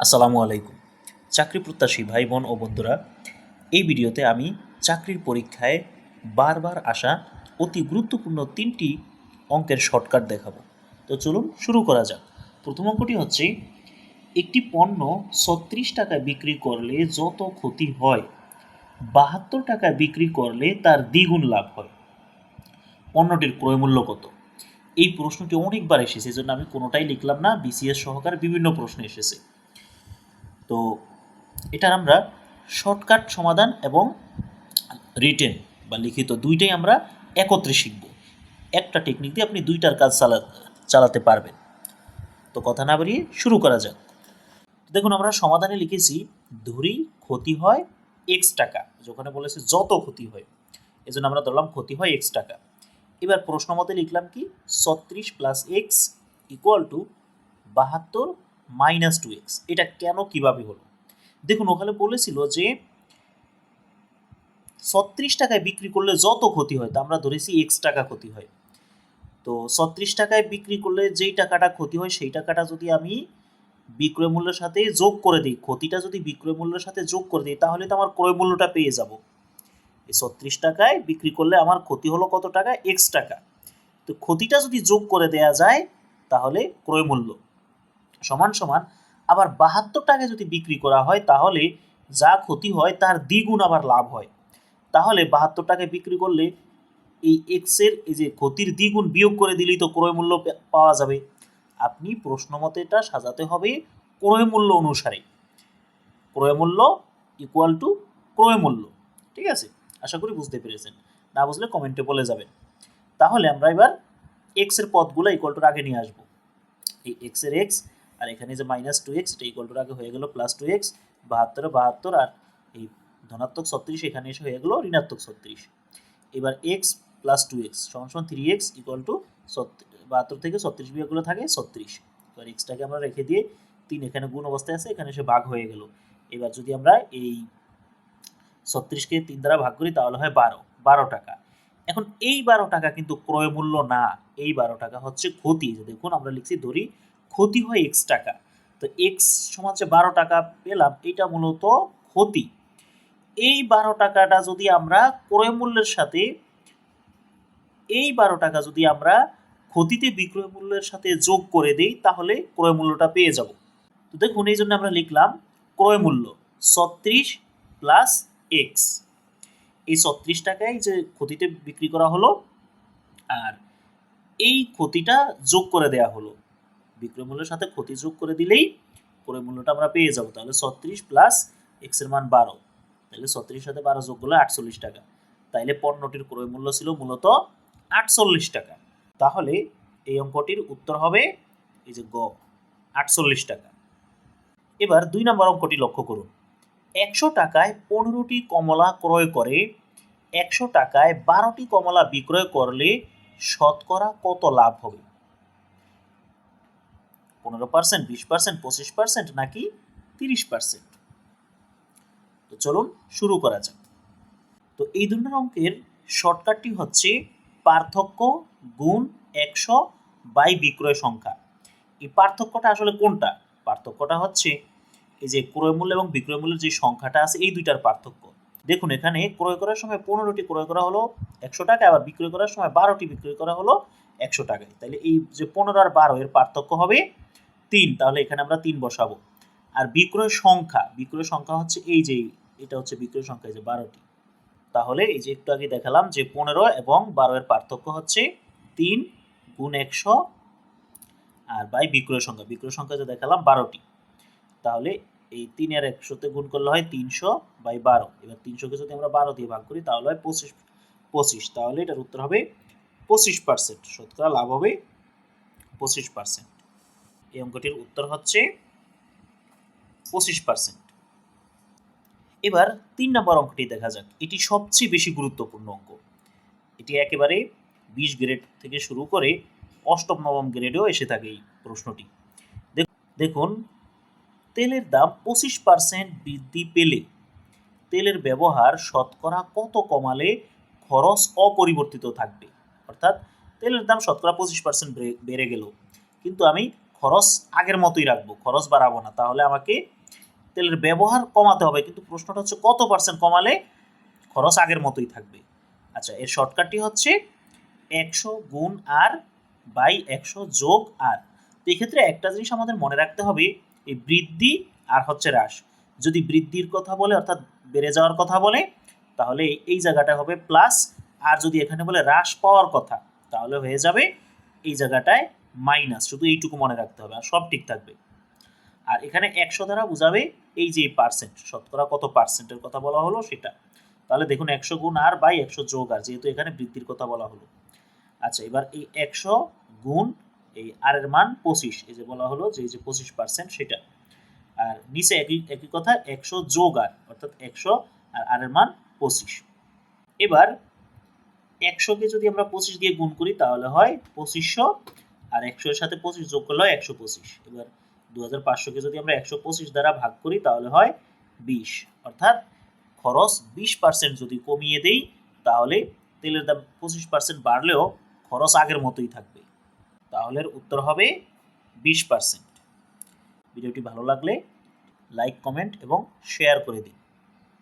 আসসালামু আলাইকুম। চাকরি প্রত্যাশী ভাই বোন ও বন্ধুরা, এই ভিডিওতে আমি চাকরির পরীক্ষায় বারবার আসা অতি গুরুত্বপূর্ণ তিনটি অঙ্কের শর্টকাট দেখাবো। তো চলুন শুরু করা যাক। প্রথম অঙ্কটি হচ্ছে, একটি পণ্য ছত্রিশ টাকায় বিক্রি করলে যত ক্ষতি হয়, বাহাত্তর টাকায় বিক্রি করলে তার দ্বিগুণ লাভ হয়। পণ্যটির ক্রয় মূল্য কত? এই প্রশ্নটি অনেকবার এসেছে, এজন্য আমি কোনোটাই লিখলাম না, বিসিএস সহকারে বিভিন্ন প্রশ্ন এসেছে। তো এটার আমরা শর্টকাট সমাধান এবং রিটেন বা লিখিত দুইটাই আমরা একত্রে শিখব। একটা টেকনিক দিয়ে আপনি দুইটার কাজ চালা, চালাতে পারবেন। তো কথা না বাড়িয়ে শুরু করা যাক। দেখুন, আমরা সমাধানে লিখেছি, ধরি ক্ষতি হয় এক্স টাকা, যেখানে বলেছে যত ক্ষতি হয়। এজন্য আমরা ধরলাম ক্ষতি হয় এক্স টাকা। এবার প্রশ্ন মতে লিখলাম কি, ছত্রিশ প্লাস এক্স ইকুয়াল টু বাহাত্তর মাইনাস টু এক্স এটা কেন কীভাবে হলো? দেখুন, ওখানে বলেছিল যে ছত্রিশ টাকায় বিক্রি করলে যত ক্ষতি হয়, তা আমরা ধরেছি এক্স টাকা ক্ষতি হয়। তো ছত্রিশ টাকায় বিক্রি করলে যেই টাকাটা ক্ষতি হয়, সেই টাকাটা যদি আমি বিক্রয় মূল্যের সাথে যোগ করে দিই, ক্ষতিটা যদি বিক্রয় মূল্যের সাথে যোগ করে দিই, তাহলে তো আমার ক্রয় মূল্যটা পেয়ে যাব। এই ছত্রিশ টাকায় বিক্রি করলে আমার ক্ষতি হলো কত টাকা? এক্স টাকা। তো ক্ষতিটা যদি যোগ করে দেয়া যায়, তাহলে ক্রয় মূল্য। সমান সমান, আবার বাহাত্তর টাকায় যদি বিক্রি করা হয় তাহলে যা ক্ষতি হয় তার দ্বিগুণ আবার লাভ হয়। তাহলে বাহাত্তর টাকায় বিক্রি করলে এই এক্সের এই যে ক্ষতির দ্বিগুণ বিয়োগ করে দিলেই তো ক্রয় মূল্য পাওয়া যাবে। আপনি প্রশ্ন মতে এটা সাজাতে হবে ক্রয় মূল্য অনুসারে। ক্রয় মূল্য ইকুয়াল টু ক্রয় মূল্য, ঠিক আছে? আশা করি বুঝতে পেরেছেন। না বুঝলে কমেন্টে বলে যাবেন। তাহলে আমরা এবার এক্সের পদগুলো ইকুয়াল টুর আগে নিয়ে আসব। এই এক্সের এক্স আর এখানে যে মাইনাস টু এক্স এটা ইকুয়াল টুর আগে হয়ে গেল প্লাস টু এক্স বাহাত্তর বাহাত্তর, আর এই ধনাত্মক ছত্রিশ এখানে এসে হয়ে গেল ঋণাত্মক ছত্রিশ। এবার এক্স প্লাস টু এক্স সমান সমান থ্রি এক্স ইকুয়াল টু বাহাত্তর থেকে ছত্রিশ বিয়োগগুলো থাকে ছত্রিশ। এবার এক্সটাকে আমরা রেখে দিয়ে তিন এখানে গুণ অবস্থায় আছে, এখানে এসে ভাগ হয়ে গেল। এবার যদি আমরা এই ছত্রিশকে তিন দ্বারা ভাগ করি, তাহলে হয় বারো বারো টাকা। এখন এই বারো টাকা কিন্তু ক্রয় মূল্য না, এই বারো টাকা হচ্ছে ক্ষতি। দেখুন, আমরা লিখছি ধরি ক্ষতি হয় এক্স টাকা। তো এক্স সমান যে বারো টাকা পেলাম এটা মূলত ক্ষতি। এই বারো টাকাটা যদি আমরা ক্রয় মূল্যের সাথে, এই বারো টাকা যদি আমরা ক্ষতিতে বিক্রয় মূল্যের সাথে যোগ করে দেই, তাহলে ক্রয় মূল্যটা পেয়ে যাব। তো দেখুন, এই জন্য আমরা লিখলাম ক্রয় মূল্য ছত্রিশ প্লাস এক্স এই ছত্রিশ টাকায় যে ক্ষতিতে বিক্রি করা হলো, আর এই ক্ষতিটা যোগ করে দেয়া হলো। বিক্রয় মূল্যের সাথে ক্ষতি যোগ করে দিলেই ক্রয় মূল্যটা আমরা পেয়ে যাব। তাহলে ছত্রিশ প্লাস এক্সের মান বারো। তাহলে ছত্রিশ সাথে বারো যোগ করলে আটচল্লিশ টাকা। তাইলে পণ্যটির ক্রয় মূল্য ছিল মূলত আটচল্লিশ টাকা। তাহলে এই অঙ্কটির উত্তর হবে এই যে গ, আটচল্লিশ টাকা। এবার দুই নম্বর অঙ্কটি লক্ষ্য করুন। একশো টাকায় পনেরোটি কমলা ক্রয় করে, একশো টাকায় বারোটি কমলা বিক্রয় করলে শতকরা কত লাভ হবে? পনেরো পার্সেন্ট বিশ পার্সেন্ট পঁচিশ পার্সেন্ট নাকি তিরিশ পার্সেন্ট তো চলুন শুরু করা যাক। তো এই ধরনের অঙ্কের শর্টকাটটি হচ্ছে পার্থক্য গুণ একশো বাই বিক্রয় সংখ্যা। এই পার্থক্যটা আসলে কোনটা? পার্থক্যটা হচ্ছে এই যে ক্রয় মূল্য এবং বিক্রয় মূল্যের যে সংখ্যাটা আছে, এই দুইটার পার্থক্য। দেখুন, এখানে ক্রয় করার সময় পনেরোটি ক্রয় করা হলো একশো টাকা, আবার বিক্রয় করার সময় বারোটি বিক্রয় করা হলো একশো টাকায়। তাহলে এই যে পনেরো আর বারো, এর পার্থক্য হবে তিন, তাহলে এখানে আমরা তিন বসাবো। আর বিক্রয় সংখ্যা বিক্রয় সংখ্যা হচ্ছে এই যে, এটা হচ্ছে বিক্রয় সংখ্যা, এই যে বারোটি। তাহলে এই যে একটু আগে দেখালাম যে পনেরো এবং বারো এর পার্থক্য হচ্ছে তিন গুণ একশো আর বাই বিক্রয় সংখ্যা বিক্রয় সংখ্যা যে দেখালাম বারোটি। তাহলে এই তিন আর একশোতে গুণ করলে হয় তিনশো বাই বারো। এবার তিনশোকে যদি আমরা বারো দিয়ে ভাগ করি, তাহলে হয় পঁচিশ পঁচিশ। তাহলে এটার উত্তর হবে পঁচিশ পার্সেন্ট শতকরা লাভ হবে পঁচিশ পার্সেন্ট এই অঙ্কটির উত্তর হচ্ছে পঁচিশ পার্সেন্ট এবার তিন নম্বর অঙ্কটি দেখা যাক। এটি সবচেয়ে বেশি গুরুত্বপূর্ণ অঙ্ক। এটি একেবারে বিশ গ্রেড থেকে শুরু করে অষ্টম, নবম গ্রেডেও এসে থাকে এই প্রশ্নটি। দেখ- দেখুন, তেলের দাম পঁচিশ পার্সেন্ট বৃদ্ধি পেলে তেলের ব্যবহার শতকরা কত কমালে খরচ অপরিবর্তিত থাকবে? অর্থাৎ তেলের দাম শতকরা পঁচিশ পার্সেন্ট বেড়ে গেল। কিন্তু আমি খরচ আগের মতোই রাখব, খরচ বাড়াবো না। তাহলে আমাকে তেলের ব্যবহার কমাতে হবে। কিন্তু প্রশ্নটা হচ্ছে কত পার্সেন্ট কমালে খরচ আগের মতোই থাকবে? আচ্ছা এর শর্টকাটটি হচ্ছে একশো গুণ আর বাই একশো যোগ আর। তো এক্ষেত্রে একটা জিনিস আমাদের মনে রাখতে হবে, এই বৃদ্ধি আর হচ্ছে হ্রাস। যদি বৃদ্ধির কথা বলে, অর্থাৎ বেড়ে যাওয়ার কথা বলে, তাহলে এই- জায়গাটা হবে প্লাস আর যদি এখানে বলে হ্রাস পাওয়ার কথা, তাহলে হয়ে যাবে এই জায়গাটায় মাইনাস শুধু এইটুকু মনে রাখতে হবে আর সব ঠিক থাকবে। আর এখানে একশো দ্বারা বোঝাবে এই যে পার্সেন্ট শতকরা কত পার্সেন্টের কথা বলা হলো সেটা। তাহলে দেখুন একশো গুণ আর বাই একশো যোগ আর, যেহেতু এখানে বৃদ্ধির কথা বলা হলো। আচ্ছা এবার এই একশো গুণ এই আর এর মান পঁচিশ, এই যে বলা হলো যে এই যে পঁচিশ পার্সেন্ট সেটা। আর নিচে একই একই কথা, একশো যোগ আর অর্থাৎ একশো আর আর এর মান পঁচিশ। এবার একশোকে যদি আমরা পঁচিশ দিয়ে গুণ করি, তাহলে হয় পঁচিশশো আর একশো এর সাথে পঁচিশ যোগ করলে হয় একশো পঁচিশ। এবার দু হাজার পাঁচশোকে যদি আমরা একশো পঁচিশ দ্বারা ভাগ করি, তাহলে হয় বিশ। অর্থাৎ খরচ বিশ পার্সেন্ট যদি কমিয়ে দেই, তাহলে তেলের দাম পঁচিশ পার্সেন্ট বাড়লেও খরচ আগের মতোই থাকবে। তাহলে উত্তর হবে বিশ পার্সেন্ট ভিডিওটি ভালো লাগলে লাইক কমেন্ট এবং শেয়ার করে দিন।